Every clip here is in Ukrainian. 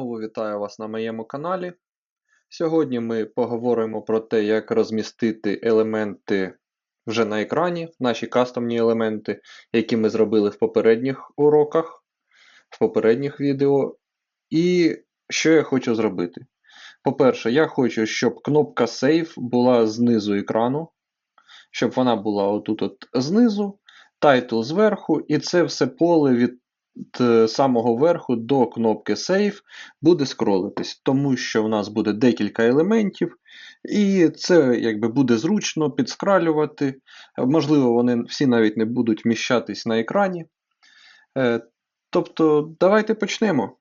Знову вітаю вас на моєму каналі. Сьогодні ми поговоримо про те, як розмістити елементи вже на екрані, наші кастомні елементи, які ми зробили в попередніх уроках, в попередніх відео. І що я хочу зробити. По-перше, я хочу, щоб кнопка Save була знизу екрану, щоб вона була отут от знизу, тайтл зверху, і це все поле від самого верху до кнопки Save буде скролитись, тому що в нас буде декілька елементів, і це якби буде зручно підскралювати. Можливо, вони всі навіть не будуть вміщатись на екрані. Е, тобто, давайте почнемо.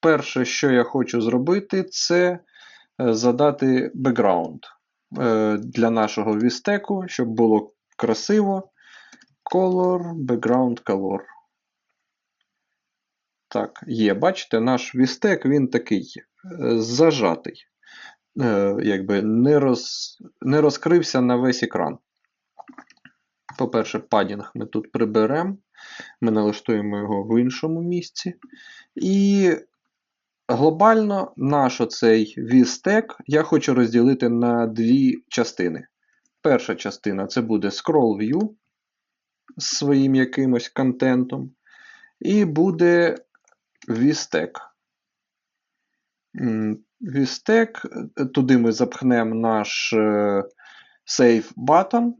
Перше, що я хочу зробити, це е, задати бекграунд е, для нашого вістеку, щоб було красиво. Color, background color. Так, є, бачите, наш вістек він такий е, зажатий, е, якби не роз, не розкрився на весь екран. По-перше, падінг ми тут приберемо, ми налаштуємо його в іншому місці. І глобально наш оцей вістек я хочу розділити на дві частини. Перша частина це буде scroll view з своїм якимось контентом. І буде Вістек. Вістек, туди ми запхнемо наш е, Save button.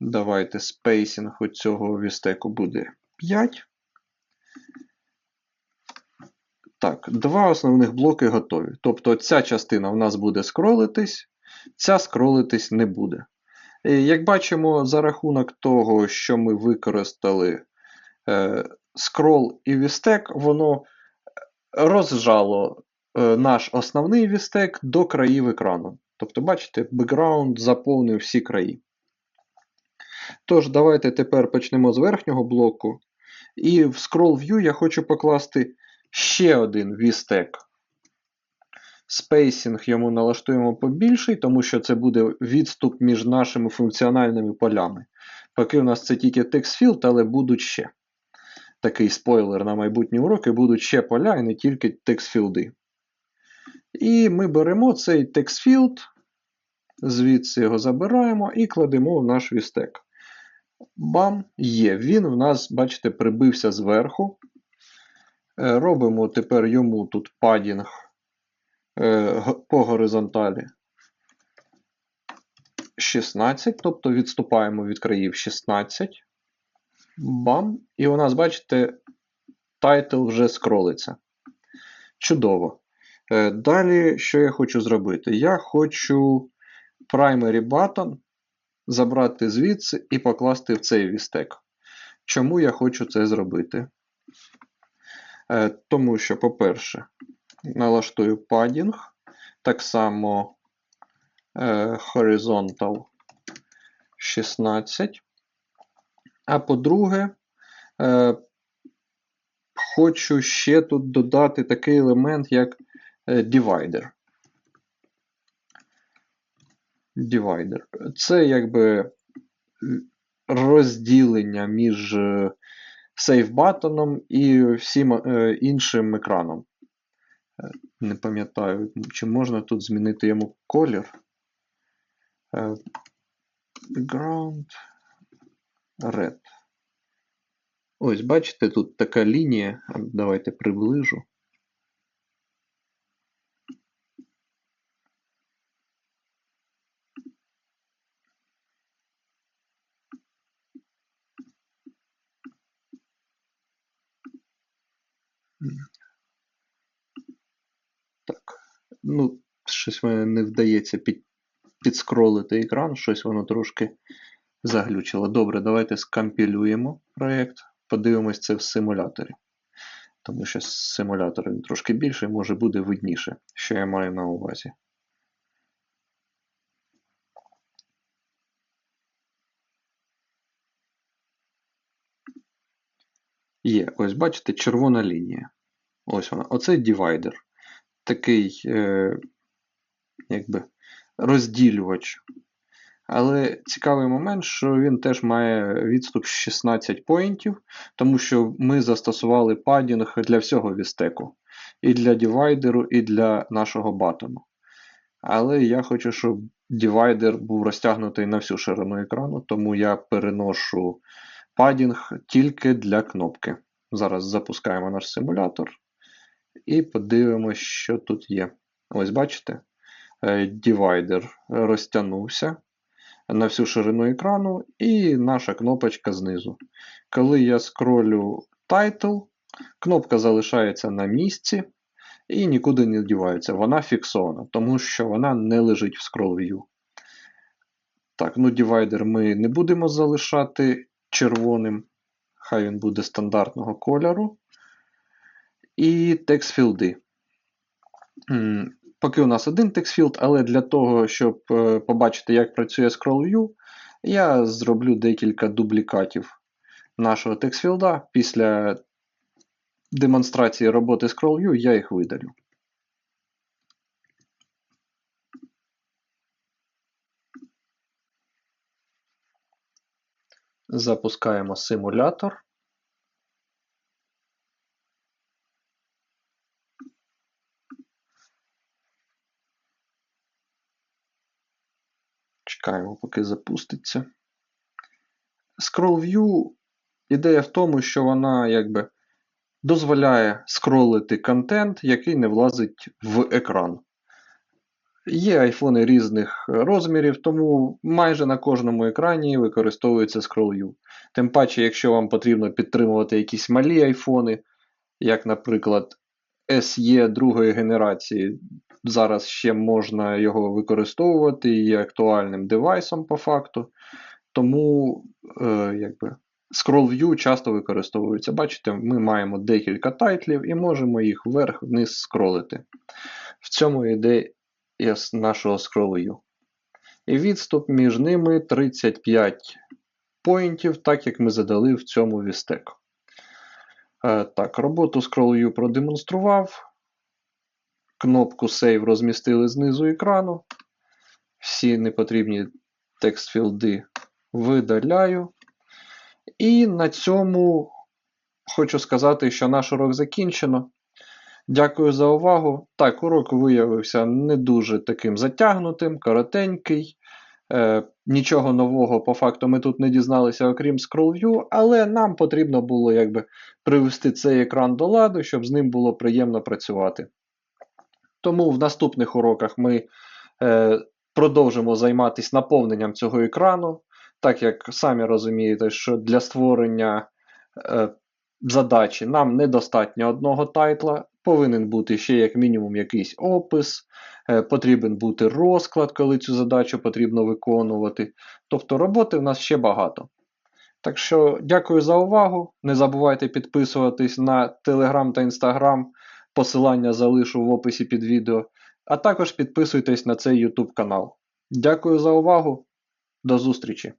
Давайте спейсінг у цього вістеку буде 5. Так, два основних блоки готові. Тобто ця частина в нас буде скролитись, ця скролитись не буде. І як бачимо, за рахунок того, що ми використали е, скрол і вістек, воно розжало е, наш основний вістек до країв екрану. Тобто, бачите, бекграунд заповнив всі краї. Тож, давайте тепер почнемо з верхнього блоку. І в Scroll View я хочу покласти ще один вістек. Спейсінг йому налаштуємо побільший, тому що це буде відступ між нашими функціональними полями. Поки у нас це тільки текстфілд, але будуть ще такий спойлер на майбутні уроки, будуть ще поля і не тільки текстфілди. І ми беремо цей текстфілд, звідси його забираємо і кладемо в наш вістек. Бам! Є. Він в нас, бачите, прибився зверху. Е, робимо тепер йому тут падінг е, по горизонталі 16, тобто відступаємо від країв 16. Бам! І у нас, бачите, тайтл вже скролиться. Чудово. Е, далі, що я хочу зробити? Я хочу primary button забрати звідси і покласти в цей вістек. Чому я хочу це зробити? Е, тому що, по-перше, налаштую падінг, так само е, horizontal 16. А по-друге, е, хочу ще тут додати такий елемент, як е, divider. Divider. Це якби розділення між е, button і всім е, іншим екраном. Е, не пам'ятаю, чи можна тут змінити йому колір. Background. Red. Ось, бачите, тут така лінія. Давайте приближу. Так, ну, щось мене не вдається під, підскролити екран, щось воно трошки Заглючило. Добре, давайте скомпілюємо проєкт. Подивимось це в симуляторі. Тому що симулятор він трошки більший, може буде видніше, що я маю на увазі. Є, ось бачите, червона лінія. Ось вона. Оце дивайдер. Такий, е, якби, розділювач але цікавий момент, що він теж має відступ 16 поінтів, тому що ми застосували падінг для всього вістеку. і для дивайдеру, і для нашого батону. Але я хочу, щоб дивайдер був розтягнутий на всю ширину екрану, тому я переношу падінг тільки для кнопки. Зараз запускаємо наш симулятор і подивимось, що тут є. Ось бачите, е, дивайдер розтягнувся на всю ширину екрану, і наша кнопочка знизу. Коли я скролю Title, кнопка залишається на місці і нікуди не дівається. Вона фіксована, тому що вона не лежить в scroll view. Так, ну дивайдер ми не будемо залишати червоним. Хай він буде стандартного кольору. І текстфілди. Поки у нас один текстфілд, але для того, щоб е, побачити, як працює Scroll View, я зроблю декілька дублікатів нашого текстфілда. Після демонстрації роботи Scroll View я їх видалю. Запускаємо симулятор. Чекаємо, поки запуститься. Scroll View ідея в тому, що вона якби дозволяє скролити контент, який не влазить в екран. Є айфони різних розмірів, тому майже на кожному екрані використовується Scroll View. Тим паче, якщо вам потрібно підтримувати якісь малі айфони, як, наприклад, SE другої генерації, зараз ще можна його використовувати і є актуальним девайсом по факту. Тому е, якби, Scroll View часто використовується. Бачите, ми маємо декілька тайтлів і можемо їх вверх-вниз скролити. В цьому ідея нашого Scroll View. І відступ між ними 35 поінтів, так як ми задали в цьому вістеку. Е, так, роботу Scroll View продемонстрував. Кнопку Save розмістили знизу екрану. Всі непотрібні текстфілди видаляю. І на цьому хочу сказати, що наш урок закінчено. Дякую за увагу. Так, урок виявився не дуже таким затягнутим, коротенький. Е, Нічого нового по факту ми тут не дізналися, окрім Scroll View, але нам потрібно було якби привести цей екран до ладу, щоб з ним було приємно працювати. Тому в наступних уроках ми е, продовжимо займатися наповненням цього екрану, так як самі розумієте, що для створення е, задачі нам недостатньо одного тайтла. Повинен бути ще, як мінімум, якийсь опис, е, потрібен бути розклад, коли цю задачу потрібно виконувати. Тобто роботи в нас ще багато. Так що, дякую за увагу. Не забувайте підписуватись на Telegram та Instagram. Посилання залишу в описі під відео. А також підписуйтесь на цей YouTube канал. Дякую за увагу. До зустрічі!